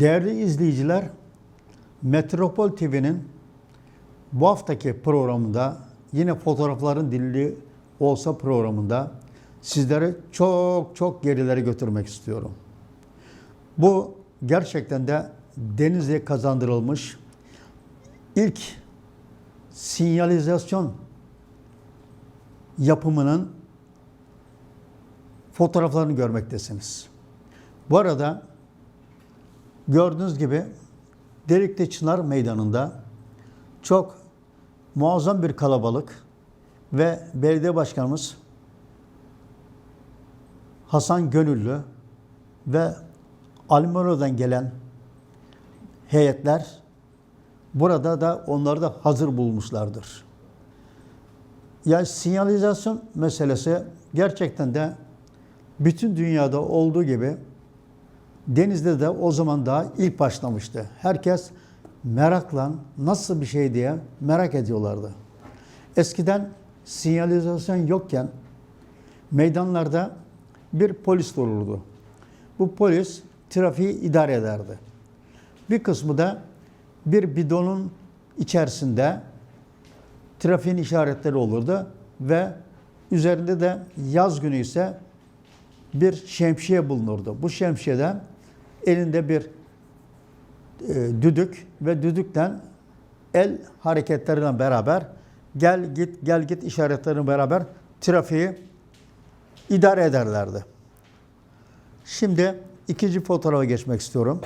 Değerli izleyiciler, Metropol TV'nin bu haftaki programında yine fotoğrafların dilli olsa programında sizleri çok çok gerilere götürmek istiyorum. Bu gerçekten de Denizli'ye kazandırılmış ilk sinyalizasyon yapımının fotoğraflarını görmektesiniz. Bu arada gördüğünüz gibi Delikli Çınar Meydanı'nda çok muazzam bir kalabalık ve belediye başkanımız Hasan Gönüllü ve Almanya'dan gelen heyetler burada da onları da hazır bulmuşlardır. Yani sinyalizasyon meselesi gerçekten de bütün dünyada olduğu gibi Denizde de o zaman daha ilk başlamıştı. Herkes merakla nasıl bir şey diye merak ediyorlardı. Eskiden sinyalizasyon yokken meydanlarda bir polis dururdu. Bu polis trafiği idare ederdi. Bir kısmı da bir bidonun içerisinde trafiğin işaretleri olurdu ve üzerinde de yaz günü ise bir şemsiye bulunurdu. Bu şemsiyeden elinde bir e, düdük ve düdükten el hareketleriyle beraber gel git gel git işaretlerine beraber trafiği idare ederlerdi. Şimdi ikinci fotoğrafa geçmek istiyorum.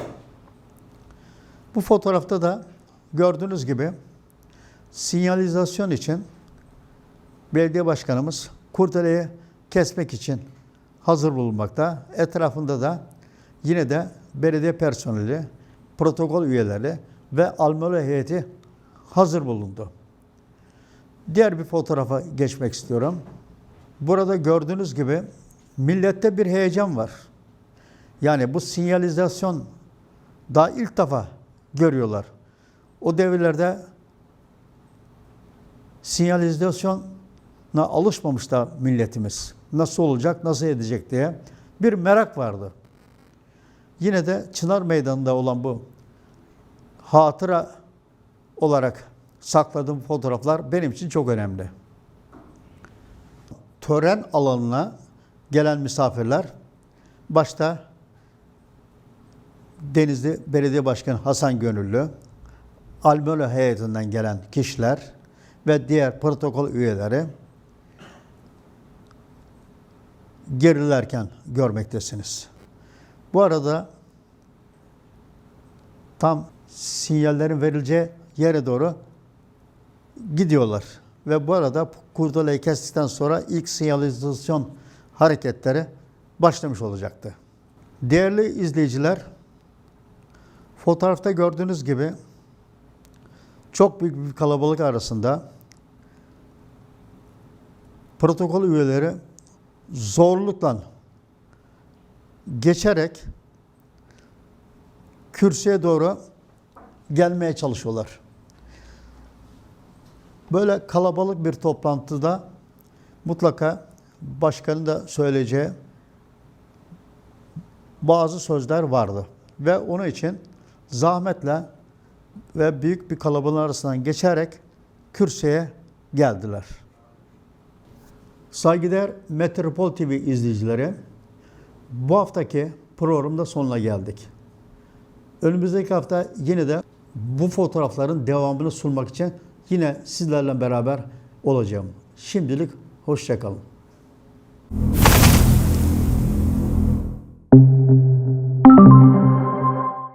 Bu fotoğrafta da gördüğünüz gibi sinyalizasyon için belediye başkanımız kurdeleyi kesmek için hazır bulunmakta. Etrafında da yine de belediye personeli, protokol üyeleri ve Almalı heyeti hazır bulundu. Diğer bir fotoğrafa geçmek istiyorum. Burada gördüğünüz gibi millette bir heyecan var. Yani bu sinyalizasyon daha ilk defa görüyorlar. O devirlerde sinyalizasyona alışmamış da milletimiz. Nasıl olacak, nasıl edecek diye bir merak vardı. Yine de Çınar Meydanı'nda olan bu hatıra olarak sakladığım fotoğraflar benim için çok önemli. Tören alanına gelen misafirler başta Denizli Belediye Başkanı Hasan Gönüllü, Almöle heyetinden gelen kişiler ve diğer protokol üyeleri gerilerken görmektesiniz. Bu arada tam sinyallerin verileceği yere doğru gidiyorlar. Ve bu arada kurdelayı kestikten sonra ilk sinyalizasyon hareketleri başlamış olacaktı. Değerli izleyiciler, fotoğrafta gördüğünüz gibi çok büyük bir kalabalık arasında protokol üyeleri zorlukla geçerek kürsüye doğru gelmeye çalışıyorlar. Böyle kalabalık bir toplantıda mutlaka başkanın da söyleyeceği bazı sözler vardı. Ve onun için zahmetle ve büyük bir kalabalığın arasından geçerek kürsüye geldiler. Saygıdeğer Metropol TV izleyicileri, bu haftaki programda sonuna geldik. Önümüzdeki hafta yine de bu fotoğrafların devamını sunmak için yine sizlerle beraber olacağım. Şimdilik hoşçakalın.